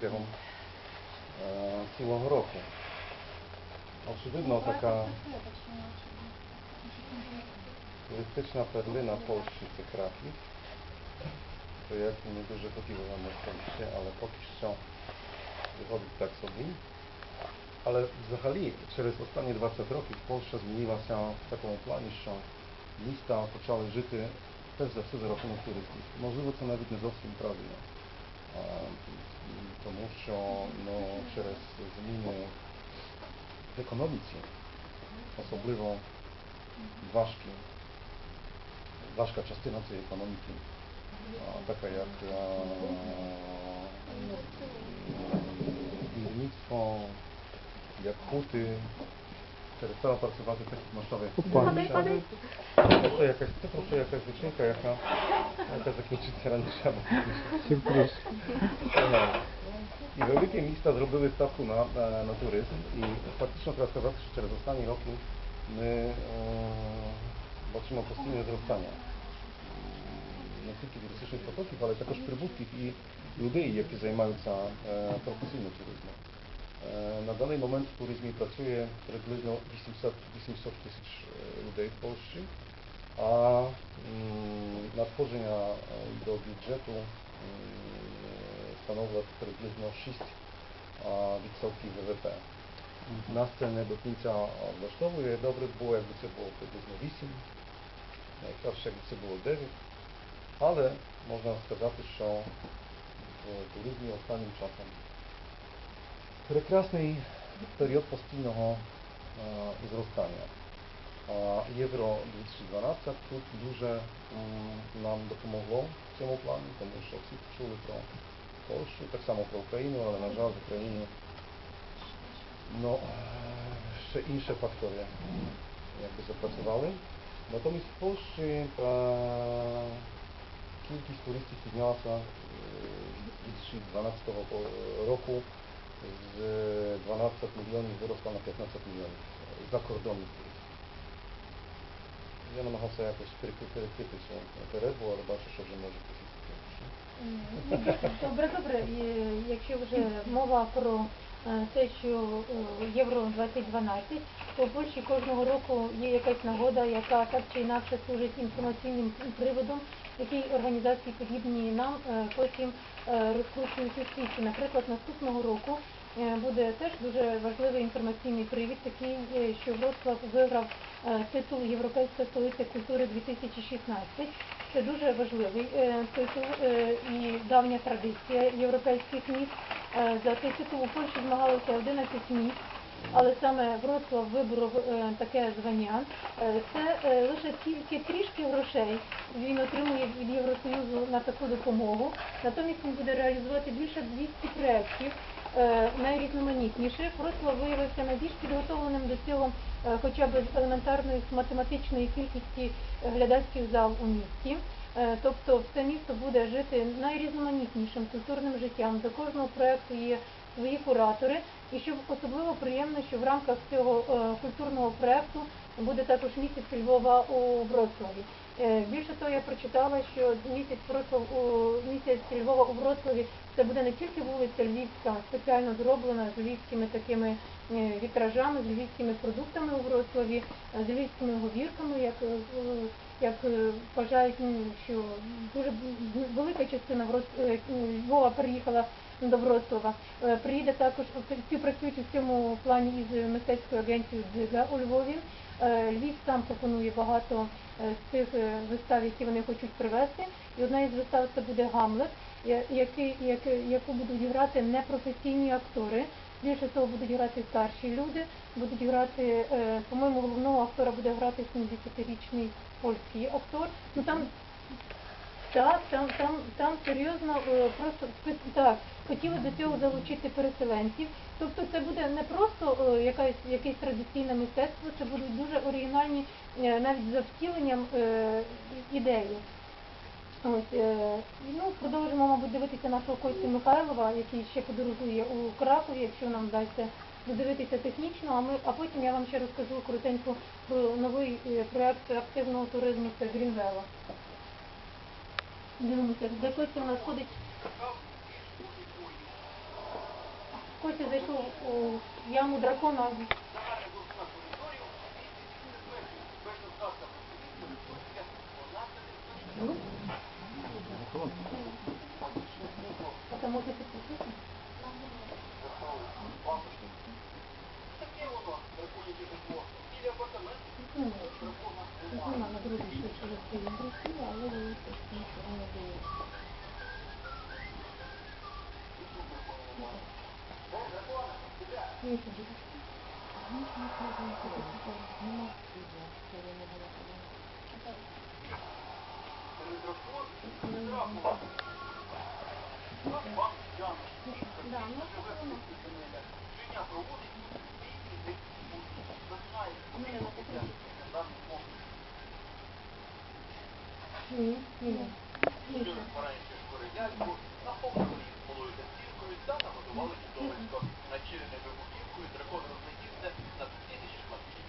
протягом е, цілого року. Очевидно, така туристична перлина Польщі це Краків. То як ми дуже хотіли вам розповісти, але поки що виходить так собі. Але взагалі через останні 20 років Польща змінилася в такому плані, що міста почали жити теж за все за рахунок туристів. Можливо, це навіть не зовсім правильно. А, м, Тому що ну, через зміни в економіці, особливо важкі, важка частина цієї економіки, а, така як а, будівництво, як huty, перестала працювати так масштаби. Падай, падай. Це якась, це просто якась вичинка, яка, Ale to zakończyć rano trzeba. I wyłykiem lista zrobiły stawku na, na turyzm i faktycznie teraz kazachscy przez ostatnie roki my e, zobaczymy postylnie wzrastania nie tylko turystycznych potoków, ale także przybudków i ludzi, jakie zajmują się e, profesjonalnym turyzmem. E, na dany moment w turyzmie pracuje przybliżno 800 tysięcy ludzi w Polsce, a mm, надходження е, до бюджету м, становить приблизно 6 а, відсотків ВВП. Нас це не до кінця влаштовує. Добре б було, якби це було приблизно 8, найкраще, якби це було 9. Але можна сказати, що в туризмі останнім часом прекрасний період постійного а, зростання. А, Євро 2012 тут дуже м, нам допомогло в цьому плані, тому що всі почули про Польщу, так само про Україну, але на жаль в Україні ну, е, ще інші фактори якби запрацювали. Натомість в Польщі е, кількість туристів піднялася е, з 2012 року з 12 мільйонів виросла на 15 мільйонів закордонних туристів. Я намагався якось перекрити, перекрити цю перерву, але бачу, що вже може бути. Добре, добре. Якщо вже мова про е, те, що е, Євро 2012, то в Польщі кожного року є якась нагода, яка так чи інакше служить інформаційним приводом, який організації подібні нам е, потім розкручують у світі. Наприклад, наступного року буде теж дуже важливий інформаційний привід, такий, е, що Вроцлав виграв е, титул Європейська столиця культури 2016. Це дуже важливий е, титул е, і давня традиція європейських міст. Е, За цей титул у Польщі змагалося 11 міст, але саме Вроцлав виборов е, таке звання. Е, Це е, лише тільки трішки грошей він отримує від Євросоюзу на таку допомогу. Натомість він буде реалізувати більше 200 проєктів е, найрізноманітніших. Вроцлав виявився найбільш підготовленим до цього е, хоча б з елементарної математичної кількості е, глядацьких зал у місті. Е, Тобто це місто буде жити найрізноманітнішим культурним життям. До кожного проєкту є свої куратори. І що особливо приємно, що в рамках цього е, культурного проєкту буде також місяць Львова у Вроцлаві. Е, Більше того, я прочитала, що місяць Вроцлав у місяць Львова у Вроцлаві це буде не тільки вулиця Львівська, спеціально зроблена з львівськими такими е, вітражами, з львівськими продуктами у Вроцлаві, з львівськими говірками, як, е, як вважають, що дуже велика частина Львова переїхала до Вроцлава. Приїде також співпрацюють у цьому плані із мистецькою агенцією Дзига у Львові. Львів сам пропонує багато з цих е, вистав, які вони хочуть привезти. І одна із вистав це буде Гамлет, який, як- яку будуть грати непрофесійні актори. Більше того, будуть грати старші люди, будуть грати, е, по-моєму, головного актора буде грати 70-річний польський актор. Ну там так, там, там, там серйозно е, просто так, хотіли до цього залучити переселенців. Тобто це буде не просто е, якась, якесь традиційне мистецтво, це будуть дуже оригінальні е, навіть за втіленням е, ідеї. Ось, ну, продовжимо, мабуть, дивитися нашого Костю Михайлова, який ще подорожує у Кракові, якщо нам вдасться додивитися технічно, а ми, а потім я вам ще розкажу коротенько про новий проект активного туризму це Грінвело. Дивимося, де Костя у нас ходить. Костя зайшов у яму дракона. Это можно подписать? Thank you. Ні, ні. Ні, ні. Ні, ні. Ні, ні. Ні, ні. Полісана готували чудовисько, начинене дракон розлетівся на тисячі шматків.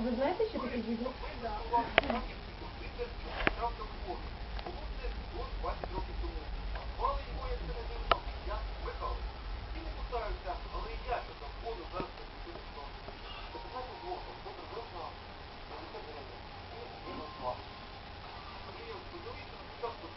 Вы знаете, что такое? Я выхода. И не путаю да, але Ви знаєте, що таке дідник? Thank you.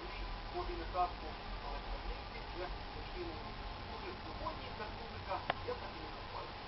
доріг по імітатку колокольниці, де постійно служить сьогодні ця музика, я так і не називаю.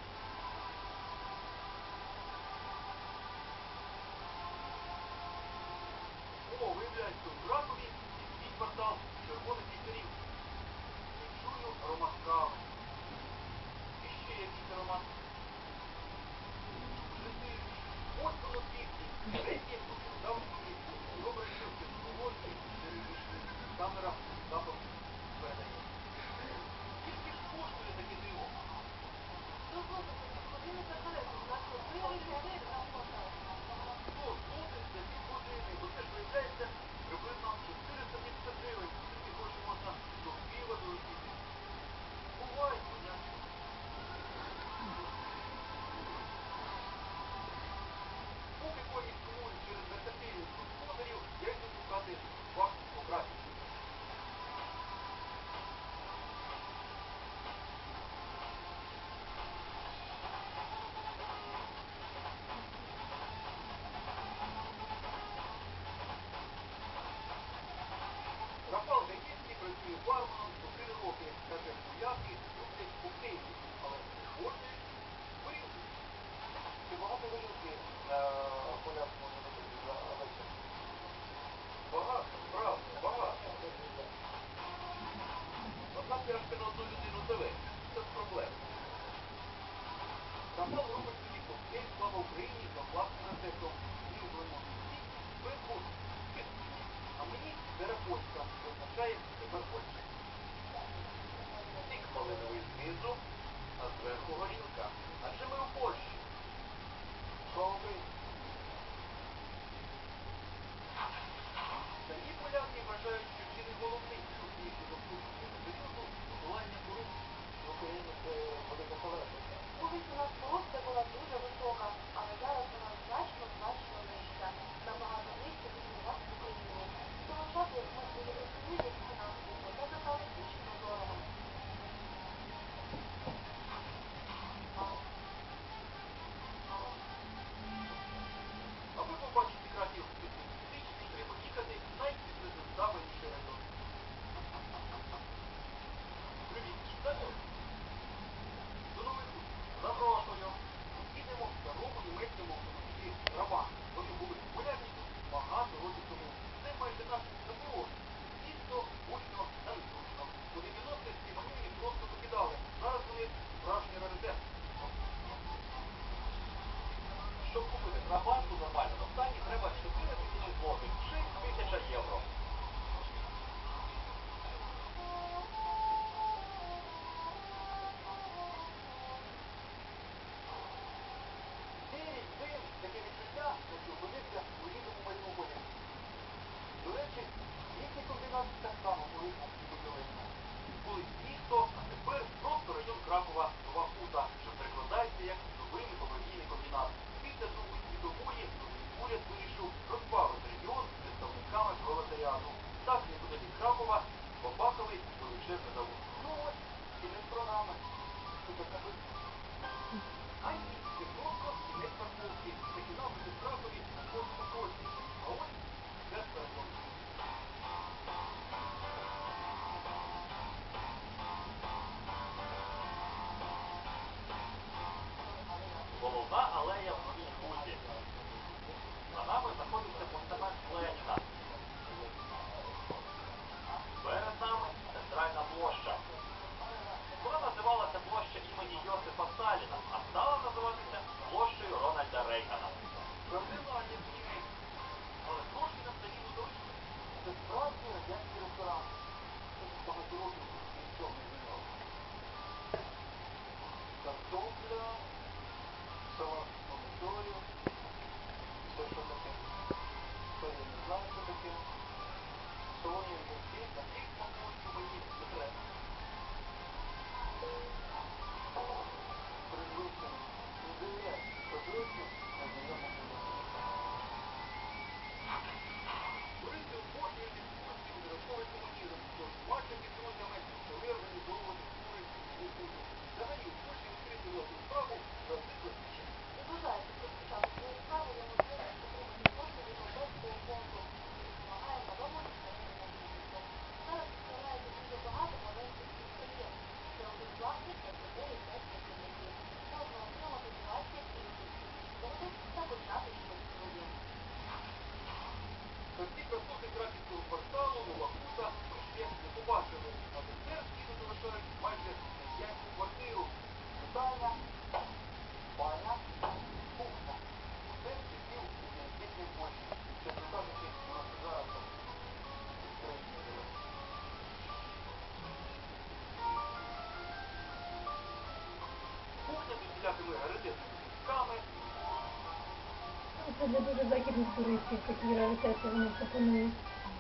для дуже західних туристів, такі раритети вони пропонують.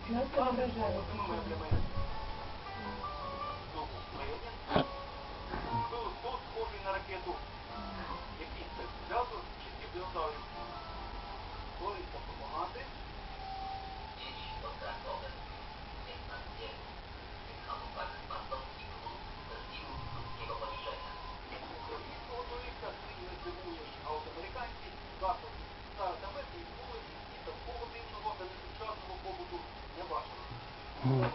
Нас це вражає. Тут схожий на ракету. Який це? Газу чи динозаврів? Mm.